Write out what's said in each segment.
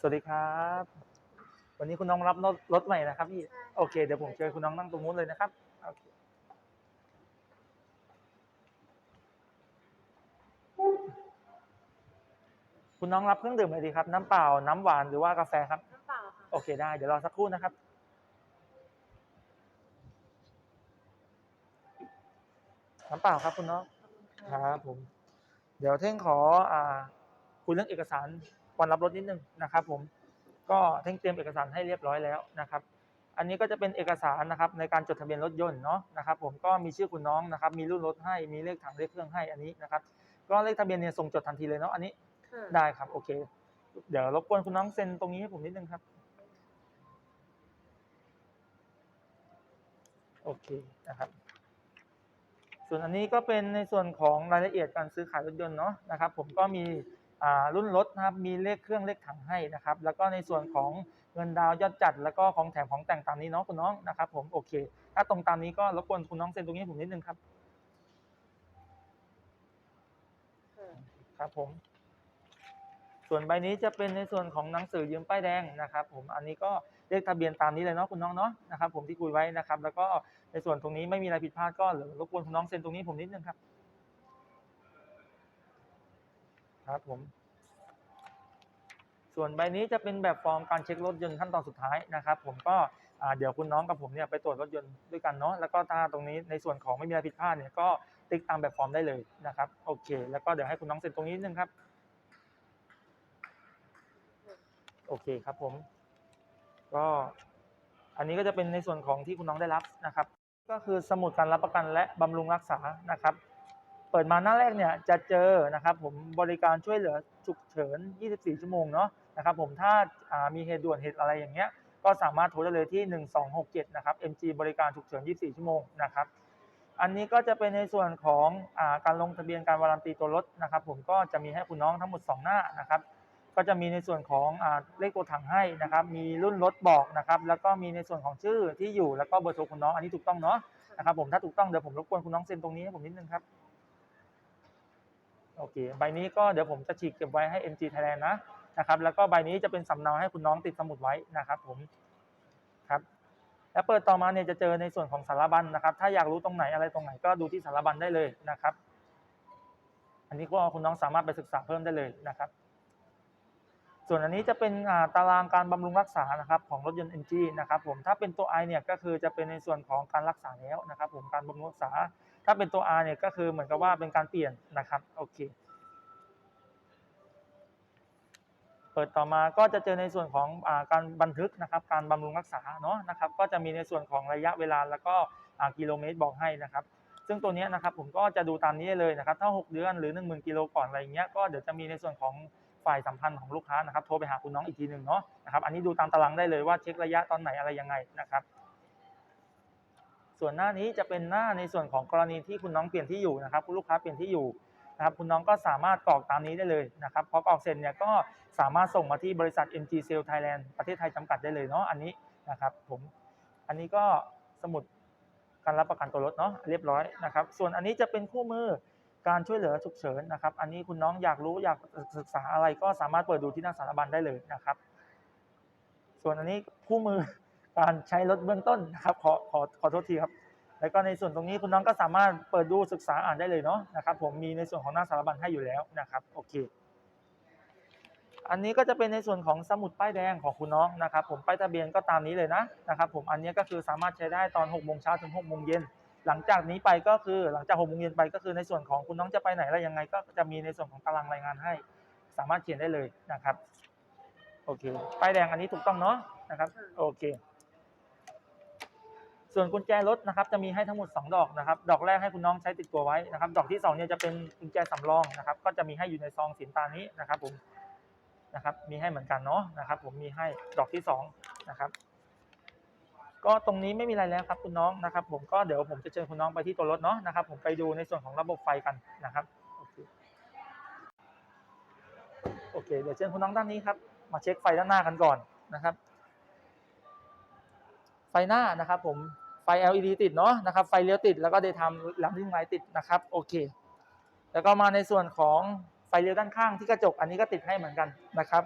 สวัสดีครับ วันนี้คุณน้องรับรถรถใหม่นะครับพี่ใช่โอเค เดี๋ยวผมเชิญคุณน้องนั่งตรงนู้นเลยนะครับโอเคคุณน้องรับเครื่องดื่มอะไรดีครับ น้ำเปล่า น้ำหวานหรือว่ากาแฟครับ น้ำเปล่าค่ะ โอเคได้ เดี๋ยวรอสักครู่นะครับ น้ำเปล่าครับคุณน้องขอบคุณคค่ะรับผม เดี๋ยวเท่งขออ่า คุยเรื่องเอกสาร วันรับรถนิดนึงนะครับ ผมก็เท่งเตรียมเอกสารให้เรียบร้อยแล้วนะครับ อันนี้ก็จะเป็นเอกสารนะครับในการจดทะเบียนรถยนต์เนาะนะครับ ผมก็มีชื่อคุณน้องนะครับ มีรุ่นรถให้มีเลขถังเลขเครื่องให้อันนี้นะครับ ก็เลขทะเบียนเนี่ยส่งจดทันทีเลยเนาะอันนี้ค่ะได้ครับโอเค เดี๋ยวรบกวนคุณน้องเซ็นตรงนี้ให้ผมนิดนึงครับโอเคนะครับส่วนอันนี้ก็เป็นในส่วนของรายละเอียดการซื้อขายรถยนต์เนาะนะครับ ผมก็มีอ่า รุ่นรถนะครับมีเลขเครื่องเลขถังให้นะครับ แล้วก็ในส่วนของเงินดาวน์ยอดจัด แล้วก็ของแถมของแต่งตามนี้เนาะคุณน้องนะครับผมโอเค ถ้าตรงตามนี้ก็รบกวนคุณน้องเซ็นตรงนี้ให้ผมนิดนึงครับค่ะครับผมส่วนใบนี้จะเป็นในส่วนของหนังสือยืมป้ายแดงนะครับ ผมอันนี้ก็เลขทะเบียนตามนี้เลยเนาะคุณน้องเนาะนะครับผมที่คุยไว้นะครับ แล้วก็ในส่วนตรงนี้ไม่มีอะไรผิดพลาดก็เหลือรบกวนคุณน้องเซ็นตรงนี้ผมนิดนึงครับ ครับผม ส่วนใบนี้จะเป็นแบบฟอร์มการเช็ครถยนต์ขั้นตอนสุดท้ายนะครับ ผมก็เดี๋ยวคุณน้องกับผมเนี่ยไปตรวจรถยนต์ด้วยกันเนาะแล้วก็ถ้าตรงนี้ในส่วนของไม่มีอะไรผิดพลาดเนี่ยก็ติ๊กตามแบบฟอร์มได้เลยนะครับโอเค แล้วก็เดี๋ยวให้คุณน้องเซ็นตรงนี้นิดนึงครับโอเคครับผม ก็อันนี้ก็จะเป็นในส่วนของที่คุณน้องได้รับนะครับ ก็คือสมุดการรับประกันและบำรุงรักษานะครับ เปิดมาหน้าแรกเนี่ยจะเจอนะครับผมบริการช่วยเหลือฉุกเฉิน 24 ชั่วโมงเนาะนะครับผมถ้าามีเหตุด่วนเหตุอะไรอย่างเงี้ยก็สามารถโทรได้เลยที่ 1267 นะครับ MG บริการฉุกเฉิน 24 ชั่วโมงนะครับอันนี้ก็จะเป็นในส่วนของอาการลงทะเบียนการวารันตีตัวรถนะครับ ผมก็จะมีให้คุณน้องทั้งหมด 2 หน้านะครับก็จะมีในส่วนของอเลขตัวถังให้นะครับ มีรุ่นรถบอกนะครับ แล้วก็มีในส่วนของชื่อที่อยู่แล้วก็เบอร์โทรคุณน้องอันนี้ถูกต้องเนาะนะครับผมถ้าถูกต้องเดี๋ยวผมรบกวนคุณน้องเซ็นตรงนี้ให้ผมนิดนึงครับ โอเคใบนี้ก็เดี๋ยวผมจะฉีกเก็บไว้ให้ MG Thailand นะนะครับแล้วก็ใบนี้จะเป็นสำเนาให้คุณน้องติดสมุดไว้นะครับผมครับแล้วเปิดต่อมาเนี่ยจะเจอในส่วนของสารบัญนะครับ ถ้าอยากรู้ตรงไหนอะไรตรงไหนก็ดูที่สารบัญได้เลยนะครับ อันนี้ก็คุณน้องสามารถไปศึกษาเพิ่มได้เลยนะครับ ส่วนอันนี้จะเป็นตารางการบำรุงรักษานะครับของรถยนต์ NG นะครับผมถ้าเป็นตัว I เนี่ยก็คือจะเป็นในส่วนของการรักษาแล้วนะครับ ผมการบำรุงรักษา ถ้าเป็นตัว R เนี่ยก็คือเหมือนกับว่าเป็นการเปลี่ยนนะครับโอเคเปิดต่อมาก็จะเจอในส่วนของอการบันทึกนะครับ การบำรุงรักษาเนาะนะครับ ก็จะมีในส่วนของระยะเวลาแล้วก็กิโลเมตรบอกให้นะครับ ซึ่งตัวนี้นะครับผมก็จะดูตามนี้เลยนะครับ ถ้า 6 เดือนหรือ 1 0,000กิโลก่อนอะไรอย่างเงี้ยก็เดี๋ยวจะมีในส่วนของฝ่ายสัมพันธ์ของลูกค้านะครับโทรไปหาคุณน้องอีกทีหนึ่งเนาะนะครับ อันนี้ดูตามตารางได้เลยว่าเช็คระยะตอนไหนอะไรยังไงนะครับ ส่วนหน้านี้จะเป็นหน้าในส่วนของกรณีที่คุณน้องเปลี่ยนที่อยู่นะครับ คุณลูกค้าเปลี่ยนที่อยู่นะครับคุณน้องก็สามารถกรอกตามนี้ได้เลยนะครับพอกรอกเสร็จเนี่ยก็สามารถส่งมาที่บริษัท MG Sale Thailand ประเทศไทยจำกัดได้เลยเนาะอันนี้นะครับผมอันนี้ก็สมุดการรับประกันตัวรถเนาะเรียบร้อยนะครับ ส่วนอันนี้จะเป็นคู่มือการช่วยเหลือฉุกเฉินนะครับ อันนี้คุณน้องอยากรู้อยากศึกษาอะไรก็สามารถเปิดดูที่หน้าสารบัญได้เลยนะครับ ส่วนอันนี้คู่มือ การใช้รถเบื้องต้นนะครับขอขอขอโทษทีครับ แล้วก็ในส่วนตรงนี้คุณน้องก็สามารถเปิดดูศึกษาอ่านได้เลยเนาะนะครับ ผมมีในส่วนของหน้าสารบัญให้อยู่แล้วนะครับโอเค อันนี้ก็จะเป็นในส่วนของสมุดป้ายแดงของคุณน้องนะครับ ผมป้ายทะเบียนก็ตามนี้เลยนะนะครับผมอันนี้ก็คือสามารถใช้ได้ตอน6โมงเช้าถึง6โมงเย็นหลังจากนี้ไปก็คือหลังจาก6โมงเย็นไปก็คือในส่วนของคุณน้องจะไปไหนอะไรยังไง ก็จะมีในส่วนของตารางรายงานให้ สามารถเขียนได้เลยนะครับ โอเคป้ายแดงอันนี้ถูกต้องเนาะนะครับ โอเค ส่วนกุญแจรถนะครับจะมีให้ทั้งหมด 2 ดอกนะครับ ดอกแรกให้คุณน้องใช้ติดตัวไว้นะครับ ดอกที่2เนี่ยจะเป็นกุญแจสำรองนะครับ ก็จะมีให้อยู่ในซองสีน้ำตาลนี้นะครับผมนะครับ มีให้เหมือนกันเนาะนะครับ ผมมีให้ดอกที่2นะครับ ก็ตรงนี้ไม่มีอะไรแล้วครับคุณน้องนะครับ ผมก็เดี๋ยวผมจะเชิญคุณน้องไปที่ตัวรถเนาะนะครับ ผมไปดูในส่วนของระบบไฟกันนะครับโอเคโอเค เดี๋ยวเชิญคุณน้องด้านนี้ครับ มาเช็คไฟด้านหน้ากันก่อนนะครับ ไฟหน้านะครับผมไฟ LED ติดเนาะนะครับไฟเลี้ยวติดแล้วก็เดทามลัมดิ้งไลท์ติดนะครับโอเค แล้วก็มาในส่วนของไฟเลี้ยวด้านข้างที่กระจกอันนี้ก็ติดให้เหมือนกันนะครับ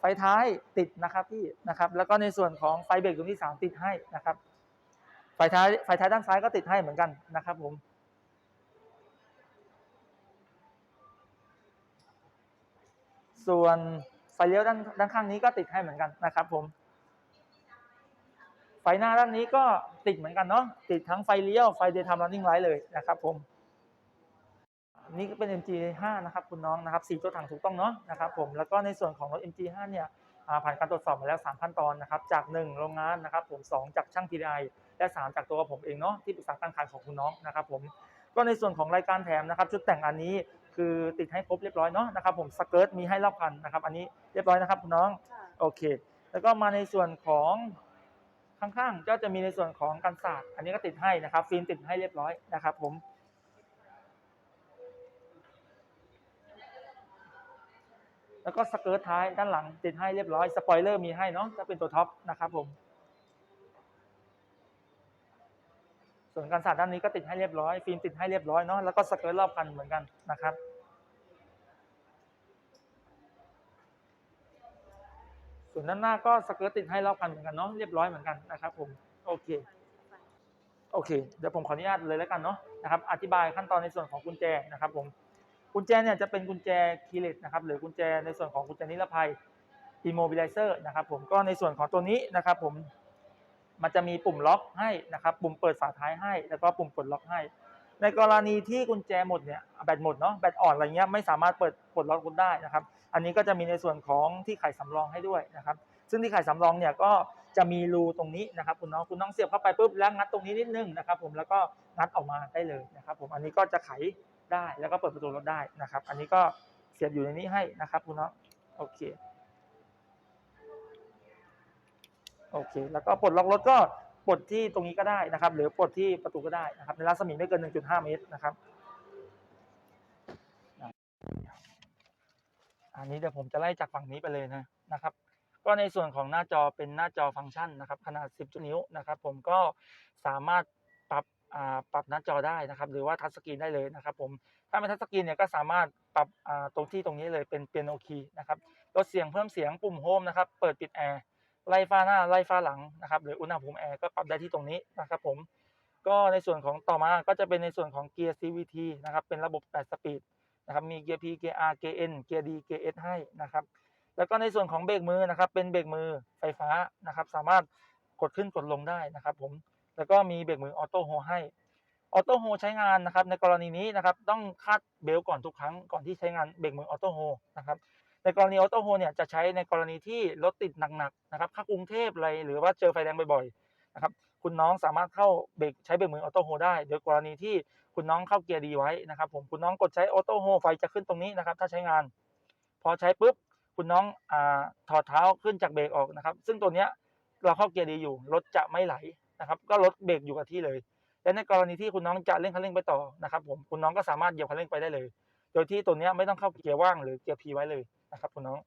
ไฟท้ายติดนะครับพี่นะครับแล้วก็ในส่วนของไฟเบรกดวงที่3ติดให้นะครับไฟท้ายไฟท้ายด้านซ้ายก็ติดให้เหมือนกันนะครับผมส่วน ไฟเลี้ยวด้านด้านข้างนี้ก็ติดให้เหมือนกันนะครับ ผม ไฟหน้าด้านนี้ก็ติดเหมือนกันเนาะติดทั้งไฟเลี้ยวไฟ daytime running light เลยนะครับ ผมนี่ก็เป็น MG5 นะครับคุณน้องนะครับสีตัวถังถูกต้องเนาะนะครับผมแล้วก็ในส่วนของรถ MG5 เนี่ยผ่านการตรวจสอบมาแล้ว 3 ขั้นตอนนะครับจาก 1 โรงงานนะครับผม 2 จากช่าง TDI และ 3 จากตัวผมเองเนาะที่ปรึกษาการขายของคุณน้องนะครับผมก็ในส่วนของรายการแถมนะครับชุดแต่งอันนี้ คือติดให้ครบเรียบร้อยเนาะนะครับผมสเกิร์ตมีให้รอบคันนะครับ อันนี้เรียบร้อยนะครับคุณน้องค่ะโอเค แล้วก็มาในส่วนของข้างๆก็จะมีในส่วนของกันศาสตร์อันนี้ก็ติดให้นะครับ ฟิล์มติดให้เรียบร้อยนะครับ ผมแล้วก็สเกิร์ตท้ายด้านหลังติดให้เรียบร้อยสปอยเลอร์มีให้เนาะถ้าเป็นตัวท็อปนะครับผม ส่วนกันศาสตร์ด้านนี้ก็ติดให้เรียบร้อย ฟิล์มติดให้เรียบร้อยเนาะแล้วก็สเกิร์ตรอบคันเหมือนกันนะครับ ส่วนด้านหน้าก็สเกิร์ตติดให้รอบคันเหมือนกันเนาะเรียบร้อยเหมือนกันนะครับผมโอเคโอเค เดี๋ยวผมขออนุญาตเลยแล้วกันเนาะนะครับอธิบายขั้นตอนในส่วนของกุญแจนะครับผมกุญแจเนี่ยจะเป็นกุญแจคีย์เลสนะครับหรือกุญแจในส่วนของกุญแจนิรภัย immobilizer นะครับผมก็ในส่วนของตัวนี้นะครับผมมันจะมีปุ่มล็อกให้นะครับ ปุ่มเปิดฝาท้ายให้ แล้วก็ปุ่มปลดล็อกให้ ในกรณีที่กุญแจหมดเนี่ยแบตหมดเนาะแบตอ่อนอะไรเงี้ยไม่สามารถเปิดปลดล็อกกุญได้นะครับ อันนี้ก็จะมีในส่วนของที่ไขสำรองให้ด้วยนะครับ ซึ่งที่ไขสำรองเนี่ยก็จะมีรูตรงนี้นะครับ คุณน้องคุณน้องเสียบเข้าไปปุ๊บแล้วงัดตรงนี้นิดนึงนะครับ ผมแล้วก็งัดออกมาได้เลยนะครับ ผมอันนี้ก็จะไขได้แล้วก็เปิดประตูรถได้นะครับ อันนี้ก็เสียบอยู่ในนี้ให้นะครับ คุณน้องโอเคโอเค แล้วก็ปลดล็อกรถก็ ปลดที่ตรงนี้ก็ได้นะครับ หรือปลดที่ประตูก็ได้นะครับ ในรัศมีไม่เกิน 1.5 เมตรนะครับ อันนี้เดี๋ยวผมจะไล่จากฝั่งนี้ไปเลยนะนะครับ ก็ในส่วนของหน้าจอเป็นหน้าจอฟังก์ชันนะครับ ขนาด 10 นิ้วนะครับ ผมก็สามารถปรับอ่าปรับหน้าจอได้นะครับ หรือว่าทัชสกรีนได้เลยนะครับ ผมถ้าไม่ทัชสกรีนเนี่ยก็สามารถปรับอ่าตรงที่ตรงนี้เลยเป็นเปียโนคีย์นะครับลดเสียงเพิ่มเสียงปุ่มโฮมนะครับ เปิดปิดแอร์ ไล่ฟ้าหน้าไล่ฟ้าหลังนะครับ หรืออุณหภูมิแอร์ก็ปรับได้ที่ตรงนี้นะครับผมก็ในส่วนของต่อมาก็จะเป็นในส่วนของเกียร์ CVT นะครับเป็นระบบ 8 สปีดนะครับมีเกียร์ P เกียร์ R เกียร์ N เกียร์ D เกียร์ S ให้นะครับแล้วก็ในส่วนของเบรกมือนะครับเป็นเบรกมือไฟฟ้านะครับสามารถกดขึ้นกดลงได้นะครับผมแล้วก็มีเบรกมือออโต้โฮให้ออโต้โฮใช้งานนะครับในกรณีนี้นะครับต้องคาดเบลต์ก่อนทุกครั้งก่อนที่ใช้งานเบรกมือออโต้โฮนะครับ ในกรณีออโต้โฮเนี่ยจะใช้ในกรณีที่รถติดหนักๆนะครับเข้ากรุงเทพอะไรหรือว่าเจอไฟแดงบ่อยๆนะครับคุณน้องสามารถเข้าเบรกใช้เบรกมือออโต้โฮได้โดยกรณีที่คุณน้องเข้าเกียร์ดีไว้นะครับผมคุณน้องกดใช้ออโต้โฮไฟจะขึ้นตรงนี้นะครับ ถ้าใช้งาน พอใช้ปุ๊บคุณน้องอถอดเท้าขึ้นจากเบรกออกนะครับ ซึ่งตัวเนี้ยเราเข้าเกียร์ดีอยู่รถจะไม่ไหลนะครับ ก็รถเบรกอยู่กับที่เลย และในกรณีที่คุณน้องจะเร่งคันเร่งไปต่อนะครับ ผมคุณน้องก็สามารถเหยียบคันเร่งไปได้เลย โดยที่ตัวเนี้ยไม่ต้องเข้าเกียร์ว่างหรือเกียร์พีไว้เลย นะครับคุณน้อง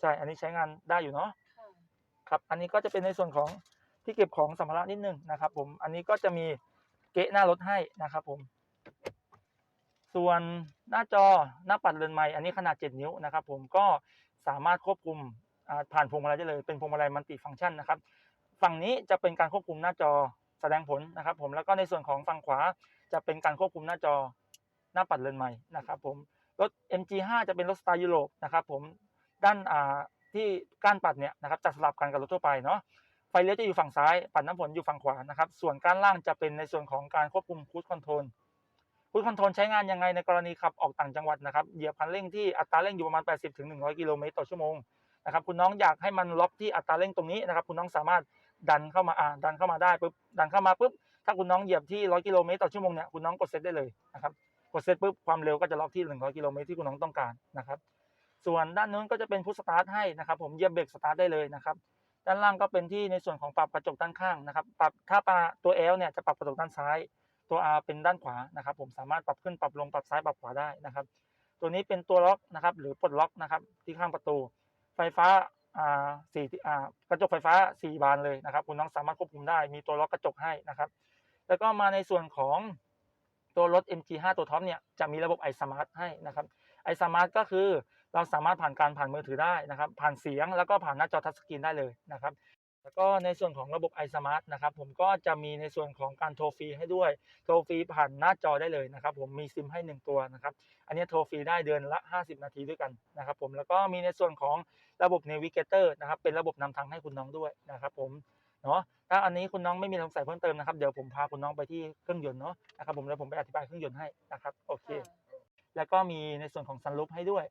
ใช่อันนี้ใช้งานได้อยู่เนาะค่ะครับอันนี้ก็จะเป็นในส่วนของที่เก็บของสัมภาระนิดนึงนะครับ ผมอันนี้ก็จะมีเกะหน้ารถให้นะครับ ผม ส่วนหน้าจอหน้าปัดเรือนไม้อันนี้ขนาด 7 นิ้วนะครับ ผมก็สามารถควบคุมอ่าผ่านพวงมาลัยได้เลย เป็นพวงมาลัยมัลติฟังก์ชันนะครับ ฝั่งนี้จะเป็นการควบคุมหน้าจอแสดงผลนะครับ ผมแล้วก็ในส่วนของฝั่งขวาจะเป็นการควบคุมหน้าจอหน้าปัดเรือนไม้นะครับ ผม G5 จะเป็นรถสไตล์ยุโรปนะครับผมด้านอ่าที่ก้านปัดเนี่ยนะครับจะสลับกันกับรถทั่วไปเนาะไฟเลี้ยวจะอยู่ฝั่งซ้าย ปัดน้ำฝนอยู่ฝั่งขวานะครับส่วนก้านล่างจะเป็นในส่วนของการควบคุมคู i คอนโทรลคู i คอนโทรลใช้งานยังไงในกรณีขับออกต่างจังหวัดนะครับเหยียบคันเร่งที่อัตราเร่งอยู่ประมาณ 80ถึง100 กิโลเมตรต่อชั่วโมงนะครับคุณน้องอยากให้มันล็อกที่อัตราเร่งตรงนี้นะครับคุณน้องสามารถดันเข้ามาอ่าดันเข้ามาได้ปุ๊บดันเข้ามาปุ๊บถ้าคุณน้องเหยียบที่ 100 กิโลเมตรต่อชั่วโมงเนี่ยคุณน้องกดเซตได้เลยนะครับ กดเซตปุ๊บความเร็วก็จะล็อกที่ 100 กิโลเมตรที่คุณน้องต้องการนะครับ ส่วนด้านนู้นก็จะเป็นพุชสตาร์ทให้นะครับ ผมเหยียบเบรกสตาร์ทได้เลยนะครับ ด้านล่างก็เป็นที่ในส่วนของปรับกระจกด้านข้างนะครับ ปรับถ้าปาตัว L เนี่ยจะปรับกระจกด้านซ้าย ตัว R เป็นด้านขวานะครับ ผมสามารถปรับขึ้นปรับลงปรับซ้ายปรับขวาได้นะครับ ตัวนี้เป็นตัวล็อกนะครับ หรือปลดล็อกนะครับ ที่ข้างประตู ไฟฟ้าอ่าสี่อ่ากระจกไฟฟ้าสี่บานเลยนะครับ คุณน้องสามารถควบคุมได้ มีตัวล็อกกระจกให้นะครับ แล้วก็มาในส่วนของ ตัวรถ MG5 ตัวท็อปเนี่ยจะมีระบบ iSmart ให้นะครับ iSmart ก็คือเราสามารถผ่านการผ่านมือถือได้นะครับ ผ่านเสียงแล้วก็ผ่านหน้าจอทัชสกรีนได้เลยนะครับ แล้วก็ในส่วนของระบบ iSmart นะครับ ผมก็จะมีในส่วนของการโทรฟรีให้ด้วย โทรฟรีผ่านหน้าจอได้เลยนะครับ ผมมีซิมให้ 1 ตัวนะครับ อันนี้โทรฟรีได้เดือนละ 50 นาทีด้วยกันนะครับ ผมแล้วก็มีในส่วนของระบบ Navigator นะครับ เป็นระบบนำทางให้คุณน้องด้วยนะครับ ผม เนาะถ้าอันนี้คุณน้องไม่มีสงสัยเพิ่มเติมนะครับเดี๋ยวผมพาคุณน้องไปที่เครื่องยนต์เนาะนะครับผมแล้วผมไปอธิบายเครื่องยนต์ให้นะครับโอเค แล้วก็มีในส่วนของซันรูฟให้ด้วย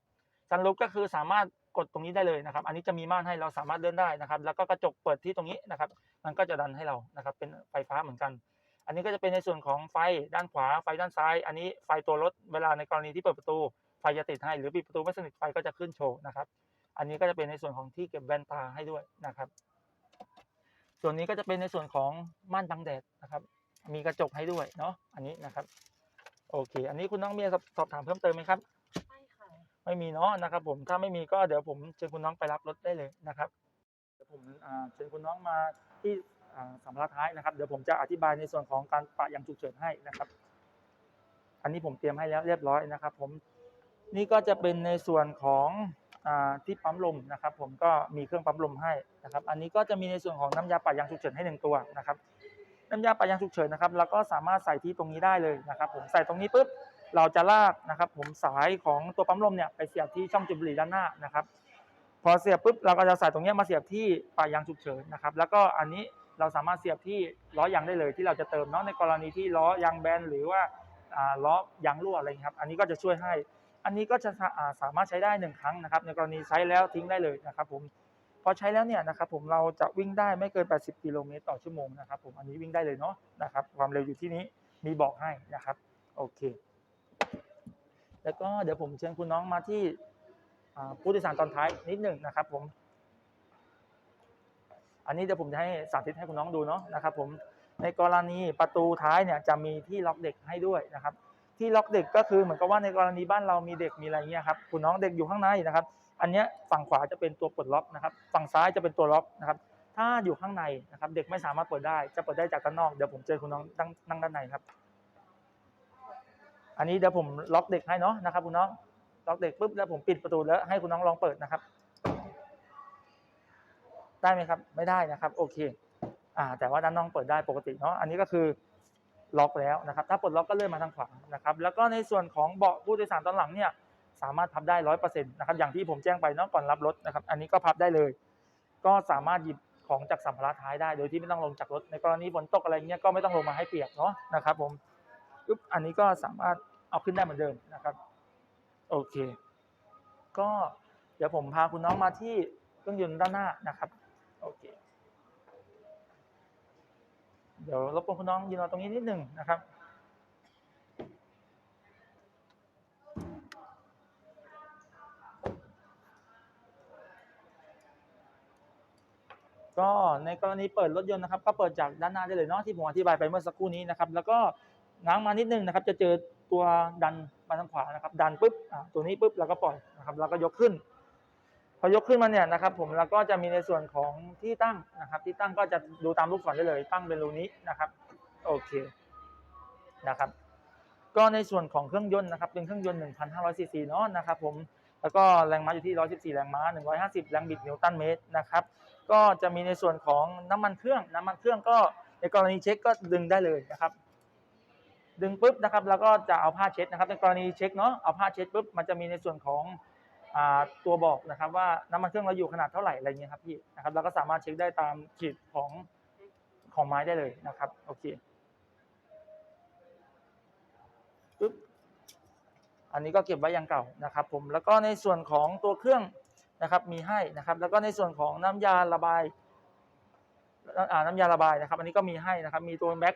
ซันรูฟก็คือสามารถกดตรงนี้ได้เลยนะครับ อันนี้จะมีม่านให้เราสามารถเลื่อนได้นะครับ แล้วก็กระจกเปิดที่ตรงนี้นะครับ มันก็จะดันให้เรานะครับ เป็นไฟฟ้าเหมือนกัน อันนี้ก็จะเป็นในส่วนของไฟด้านขวาไฟด้านซ้าย อันนี้ไฟตัวรถเวลาในกรณีที่เปิดประตูไฟจะติดให้หรือปิดประตูไม่สนิทไฟก็จะขึ้นโชว์นะครับ อันนี้ก็จะเป็นในส่วนของที่เก็บแว่นตาให้ด้วยนะครับ ส่วนนี้ก็จะเป็นในส่วนของม่านบังแดดนะครับ มีกระจกให้ด้วยเนาะอันนี้นะครับ โอเค อันนี้คุณน้องมีสอบสอบถามเพิ่มเติมไหมครับไม่ค่ะไม่มีเนาะนะครับ ผมถ้าไม่มีก็เดี๋ยวผมเชิญคุณน้องไปรับรถได้เลยนะครับเดี๋ยวผมอ่าเชิญคุณน้องมาที่อ่าสัมภาระท้ายนะครับ เดี๋ยวผมจะอธิบายในส่วนของการปะยางฉุกเฉินให้นะครับ อันนี้ผมเตรียมให้แล้วเรียบร้อยนะครับ ผมนี่ก็จะเป็นในส่วนของอ่า ที่ปั๊มลมนะครับ ผมก็มีเครื่องปั๊มลมให้นะครับ อันนี้ก็จะมีในส่วนของน้ำยาปะยางฉุกเฉินให้หนึ่งตัวนะครับ น้ำยาปะยางฉุกเฉินนะครับแล้วก็สามารถใส่ที่ตรงนี้ได้เลยนะครับ ผมใส่ตรงนี้ปุ๊บเราจะลากนะครับ ผมสายของตัวปั๊มลมเนี่ยไปเสียบที่ช่องจุดบุหรี่ด้านหน้านะครับ พอเสียบปุ๊บเราก็จะใส่ตรงนี้มาเสียบที่ปลายยางฉุกเฉินนะครับ แล้วก็อันนี้เราสามารถเสียบที่ล้อยางได้เลยที่เราจะเติมเนาะในกรณีที่ล้อยางแบนหรือว่าล้อยางรั่วอะไรครับ อันนี้ก็จะช่วยให้ อันนี้ก็จะสามารถใช้ได้หนึ่งครั้งนะครับ ในกรณีใช้แล้วทิ้งได้เลยนะครับผมพอใช้แล้วเนี่ยนะครับผมเราจะวิ่งได้ไม่เกิน 80 กิโลเมตรต่อชั่วโมงนะครับผมอันนี้วิ่งได้เลยเนาะนะครับความเร็วอยู่ที่นี้มีบอกให้นะครับโอเค แล้วก็เดี๋ยวผมเชิญคุณน้องมาที่ผู้โดยสารตอนท้ายนิดหนึ่งนะครับผมอันนี้เดี๋ยวผมจะให้สาธิตให้คุณน้องดูเนาะนะครับผมในกรณีประตูท้ายเนี่ยจะมีที่ล็อกเด็กให้ด้วยนะครับ ที่ล็อกเด็กก็คือเหมือนกับว่าในกรณีบ้านเรามีเด็กมีอะไรเงี้ยครับคุณน้องเด็กอยู่ข้างในนะครับ อันเนี้ยฝั่งขวาจะเป็นตัวปลดล็อกนะครับ ฝั่งซ้ายจะเป็นตัวล็อกนะครับถ้าอยู่ข้างในนะครับ เด็กไม่สามารถเปิดได้จะเปิดได้จากด้านนอกเดี๋ยวผมเจอคุณน้องนั่งด้านในครับ อันนี้เดี๋ยวผมล็อกเด็กให้เนาะนะครับ คุณน้องล็อกเด็กปุ๊บแล้วผมปิดประตูแล้วให้คุณน้องลองเปิดนะครับ ได้ไหมครับ ไม่ได้นะครับ โอเค อ่า แต่ว่าด้านนอกเปิดได้ปกติเนาะอันนี้ก็คือ ล็อกแล้วนะครับ ถ้าปลดล็อกก็เลื่อนมาทางขวานะครับ แล้วก็ในส่วนของเบาะผู้โดยสารตอนหลังเนี่ยสามารถพับได้ร้อยเปอร์เซ็นต์นะครับ อย่างที่ผมแจ้งไปเนาะก่อนรับรถนะครับ อันนี้ก็พับได้เลย ก็สามารถหยิบของจากสัมภาระท้ายได้ โดยที่ไม่ต้องลงจากรถ ในกรณีฝนตกอะไรเงี้ยก็ไม่ต้องลงมาให้เปียกเนาะนะครับ ผมปึ๊บอันนี้ก็สามารถเอาขึ้นได้เหมือนเดิมนะครับ โอเค ก็เดี๋ยวผมพาคุณน้องมาที่เครื่องยนต์ด้านหน้านะครับ โอเค เดี๋ยวรบกวนคุณน้องยืนรอตรงนี้นิดหนึ่งนะครับก็ในกรณีเปิดรถยนต์นะครับก็เปิดจากด้านหน้าได้เลยเนาะที่ผมอธิบายไปเมื่อสักครู่นี้นะครับ แล้วก็ง้างมานิดนึงนะครับ จะเจอตัวดันมาทางขวานะครับ ดันปุ๊บอ่าตัวนี้ปุ๊บเราก็ปล่อยนะครับ แล้วก็ยกขึ้น พอยกขึ้นมาเนี่ยนะครับผมแล้วก็จะมีในส่วนของที่ตั้งนะครับ ที่ตั้งก็จะดูตามลูกศรได้เลย ตั้งเป็นรูนี้นะครับโอเคนะครับ ก็ในส่วนของเครื่องยนต์นะครับ เป็นเครื่องยนต์1,500ซีซีเนาะนะครับผมแล้วก็แรงม้าอยู่ที่ 114 แรงม้า 150 แรงบิดนิวตันเมตรนะครับ ก็จะมีในส่วนของน้ำมันเครื่อง น้ำมันเครื่องก็ในกรณีเช็คก็ดึงได้เลยนะครับ ดึงปุ๊บนะครับ แล้วก็จะเอาผ้าเช็ดนะครับ ในกรณีเช็คเนาะเอาผ้าเช็ดปุ๊บมันจะมีในส่วนของ ตัวบอกนะครับว่าน้ำมันเครื่องเราอยู่ขนาดเท่าไหร่อะไรเงี้ยครับพี่นะครับเราก็สามารถเช็คได้ตามขีดของของไม้ได้เลยนะครับโอเคปึ๊บอันนี้ก็เก็บไว้อย่างเก่านะครับ ผมแล้วก็ในส่วนของตัวเครื่องนะครับมีให้นะครับ แล้วก็ในส่วนของน้ำยาระบายน้ำยาระบายนะครับ อันนี้ก็มีให้นะครับ มีตัวแบ็ค